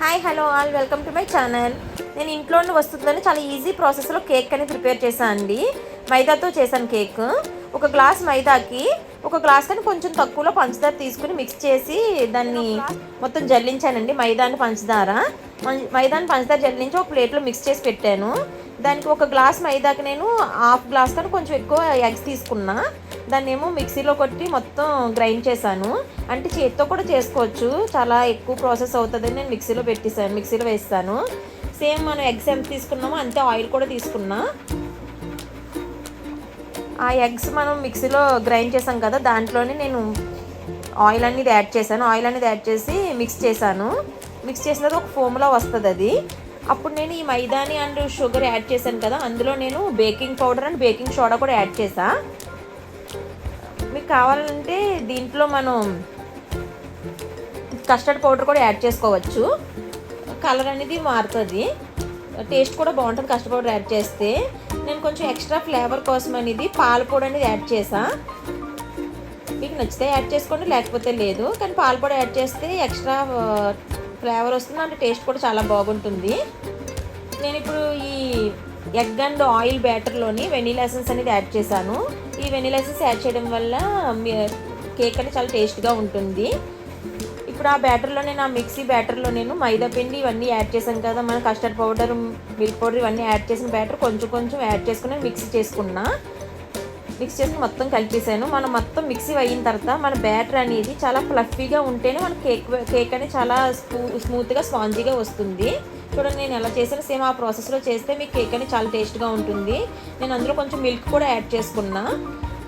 Hi hello all welcome to my channel నేను ఇంట్లోనే వస్తుందని చాలా ఈజీ ప్రాసెస్లో కేక్ అనేది ప్రిపేర్ చేశాను అండి. మైదాతో చేశాను కేక్ ఒక గ్లాస్ మైదాకి ఒక గ్లాస్ కానీ కొంచెం తక్కువలో పంచదార తీసుకుని మిక్స్ చేసి దాన్ని మొత్తం జల్లించానండి మైదాని పంచదార. మైదాని పంచదార జల్లించి ఒక ప్లేట్లో మిక్స్ చేసి పెట్టాను. దానికి ఒక గ్లాస్ మైదాకి నేను హాఫ్ గ్లాస్ కానీ కొంచెం ఎక్కువ ఎగ్స్ తీసుకున్నా. దాన్ని ఏమో మిక్సీలో కొట్టి మొత్తం గ్రైండ్ చేశాను. అంటే చేతితో కూడా చేసుకోవచ్చు. చాలా ఎక్కువ ప్రాసెస్ అవుతుందని నేను మిక్సీలో పెట్టేసాను మిక్సీలో వేస్తాను. సేమ్ మనం ఎగ్స్ ఎంత తీసుకున్నామో అంతే ఆయిల్ కూడా తీసుకున్నా. ఆ ఎగ్స్ మనం మిక్సీలో గ్రైండ్ చేసాం కదా దాంట్లోనే నేను ఆయిల్ అనేది యాడ్ చేశాను. ఆయిల్ అనేది యాడ్ చేసి మిక్స్ చేశాను. మిక్స్ చేసిన తర్వాత ఒక ఫోమ్లో వస్తుంది అది అప్పుడు నేను ఈ మైదాని అండ్ షుగర్ యాడ్ చేశాను కదా అందులో నేను baking powder and baking soda కూడా యాడ్ చేసా మీకు కావాలంటే దీంట్లో మనం కస్టర్డ్ పౌడర్ కూడా యాడ్ చేసుకోవచ్చు. కలర్ అనేది మారుతుంది. టేస్ట్ కూడా బాగుంటుంది కస్టర్డ్ పౌడర్ యాడ్ చేస్తే. నేను కొంచెం ఎక్స్ట్రా ఫ్లేవర్ కోసం అనేది పాలపొడి అనేది యాడ్ చేసా మీకు నచ్చితే యాడ్ చేసుకోండి లేకపోతే లేదు. కానీ పాలపొడి యాడ్ చేస్తే ఎక్స్ట్రా ఫ్లేవర్ వస్తుంది అంటే టేస్ట్ కూడా చాలా బాగుంటుంది. నేను ఇప్పుడు ఈ ఎగ్ అండ్ ఆయిల్ బ్యాటర్లోని వెనీలా ఎసెన్స్ అనేది యాడ్ చేశాను. ఈ వెనీలా ఎసెన్స్ యాడ్ చేయడం వల్ల కేక్ అనేది చాలా టేస్ట్గా ఉంటుంది. ఇప్పుడు ఆ బ్యాటర్లో నేను ఆ మిక్సీ బ్యాటర్లో నేను మైదా పిండి ఇవన్నీ యాడ్ చేశాను కదా మన కస్టర్డ్ పౌడర్ మిల్క్ పౌడర్ ఇవన్నీ యాడ్ చేసిన బ్యాటర్ కొంచెం కొంచెం యాడ్ చేసుకుని మిక్సీ చేసుకున్నా. మిక్స్ చేసి మొత్తం కలిపేసాను మనం మొత్తం మిక్సీ అయిన తర్వాత మన బ్యాటర్ అనేది చాలా ఫ్లఫీగా ఉంటేనే మన కేక్ కేక్ అనేది చాలా స్మూ స్మూత్గా స్పాంజీగా వస్తుంది. చూడండి నేను ఎలా చేసాను సేమ్ ఆ ప్రాసెస్లో చేస్తే మీ కేక్ అనేది చాలా టేస్ట్గా ఉంటుంది. నేను అందులో కొంచెం మిల్క్ కూడా యాడ్ చేసుకున్నా.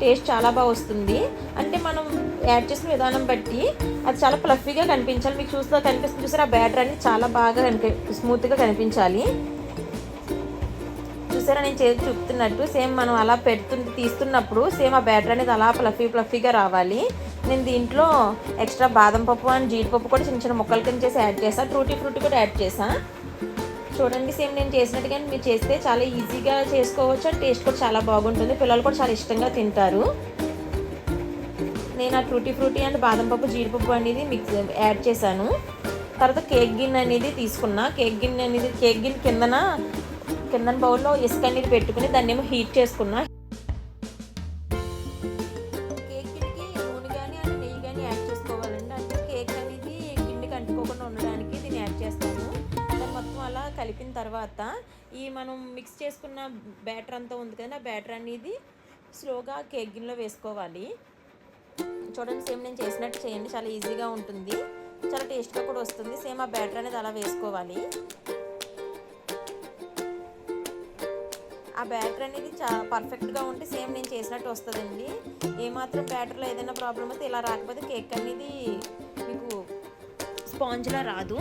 టేస్ట్ చాలా బాగా వస్తుంది. అంటే మనం యాడ్ చేసిన విధానం బట్టి అది చాలా ఫ్లఫీగా కనిపించాలి. మీకు చూస్తే కనిపిస్తుంది. చూసారు? ఆ బ్యాటర్ అనేది చాలా బాగా కనిపి స్మూత్గా కనిపించాలి. చూసారా? నేను చేసి చూపుతున్నట్టు సేమ్ మనం అలా పెడుతుంటే తీస్తున్నప్పుడు సేమ్ ఆ బ్యాటర్ అనేది అలా ఫ్లఫీ ఫ్లఫీగా రావాలి. నేను దీంట్లో ఎక్స్ట్రా బాదం పప్పు అండ్ జీడిపప్పు కూడా చిన్న చిన్న ముక్కలు కింద చేసి యాడ్ చేశాను ట్రూటీ ఫ్రూటీ కూడా యాడ్ చేశాను చూడండి సేమ్ నేను చేసినట్టుగా మీరు చేస్తే చాలా ఈజీగా చేసుకోవచ్చు అండ్ టేస్ట్ కూడా చాలా బాగుంటుంది. పిల్లలు కూడా చాలా ఇష్టంగా తింటారు. నేను ఆ ట్రూటీ ఫ్రూటీ అండ్ బాదం పప్పు జీడిపప్పు అనేది మిక్స్ యాడ్ చేశాను. తర్వాత కేక్ గిన్నె అనేది తీసుకున్నా. కేక్ గిన్నె అనేది కేక్ గిన్నె కిందన కిందన బౌల్లో ఇసుక అనేది పెట్టుకుని దాన్ని ఏమో హీట్ చేసుకున్నా. కేక్ గిన్నెకి నూనె కానీ అంటే నెయ్యి కానీ యాడ్ చేసుకోవాలండి. అంటే కేక్ అనేది గిన్నెకి అంటుకోకుండా ఉండడానికి దీన్ని యాడ్ చేస్తాను దాన్ని మొత్తం అలా కలిపిన తర్వాత ఈ మనం మిక్స్ చేసుకున్న బ్యాటర్ అంతా ఉంది కదా ఆ బ్యాటర్ అనేది స్లోగా కేక్ గిన్నెలో వేసుకోవాలి. చూడండి సేమ్ నేను చేసినట్టు చేయండి. చాలా ఈజీగా ఉంటుంది. చాలా టేస్ట్గా కూడా వస్తుంది. సేమ్ ఆ బ్యాటర్ అనేది అలా వేసుకోవాలి. ఆ బ్యాటర్ అనేది చా పర్ఫెక్ట్గా ఉంటే సేమ్ నేను చేసినట్టు వస్తుందండి. ఏమాత్రం బ్యాటర్లో ఏదైనా ప్రాబ్లం అయితే ఇలా రాకపోతే కేక్ అనేది మీకు స్పాంజ్లా రాదు.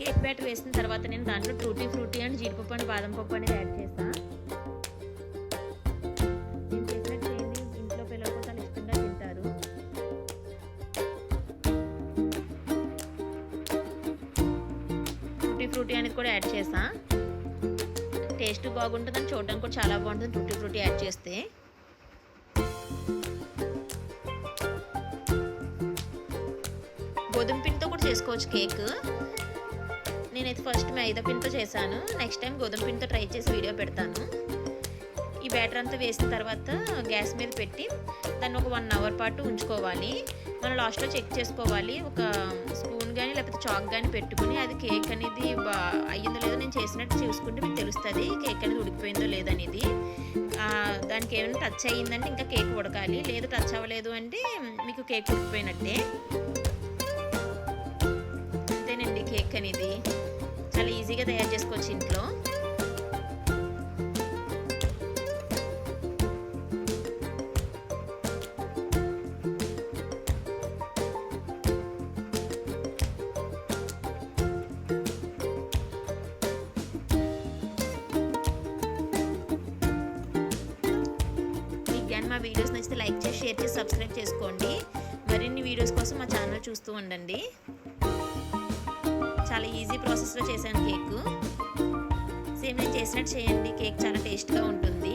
కేక్ బ్యాటర్ వేసిన తర్వాత నేను దాంట్లో ఫ్రూటీ ఫ్రూటీ అండ్ జీడిపప్పు అండ్ బాదం పప్పు అనేది యాడ్ చేస్తాను నేను చేసినట్టు చేయండి ఇంట్లో పిల్లలు కూడా ఇష్టంగా తింటారు. టూటీ ఫ్రూటీ అనేది కూడా యాడ్ చేసాను టేస్ట్ బాగుంటుందని చూడడానికి కూడా చాలా బాగుంటుంది. టూటీ ఫ్రూటీ యాడ్ చేస్తే. గోధుమ పిండితో కూడా చేసుకోవచ్చు కేక్. నేనైతే ఫస్ట్ మైదా పిండితో చేశాను. నెక్స్ట్ టైం గోధుమ పిండితో ట్రై చేసి వీడియో పెడతాను. ఈ బ్యాటర్ అంతా వేసిన తర్వాత గ్యాస్ మీద పెట్టి దాన్ని ఒక వన్ అవర్ పాటు ఉంచుకోవాలి. మనం లాస్ట్లో చెక్ చేసుకోవాలి. ఒక స్పూన్ కానీ లేకపోతే చాక్ కానీ పెట్టుకుని అది కేక్ అనేది బా అయ్యిందో లేదో నేను చేసినట్టు చూసుకుంటే మీకు తెలుస్తుంది. కేక్ అనేది ఉడికిపోయిందో లేదనేది. దానికి ఏమైనా టచ్ అయ్యిందంటే ఇంకా కేక్ ఉడకాలి. లేదు టచ్ అవ్వలేదు అంటే మీకు కేక్ ఉడికిపోయినట్టే. అంతేనండి కేక్ అనేది. చాలా ఈజీగా తయారు చేసుకోవచ్చు ఇంట్లో. మా వీడియోస్ నచ్చితే లైక్ చేసి షేర్ చేసి సబ్స్క్రైబ్ చేసుకోండి. మరిన్ని వీడియోస్ కోసం మా ఛానల్ చూస్తూ ఉండండి. చాలా ఈజీ ప్రాసెస్లో చేశాను కేక్ సేమ్ నేను చేసినట్టు చేయండి. కేక్ చాలా టేస్ట్గా ఉంటుంది.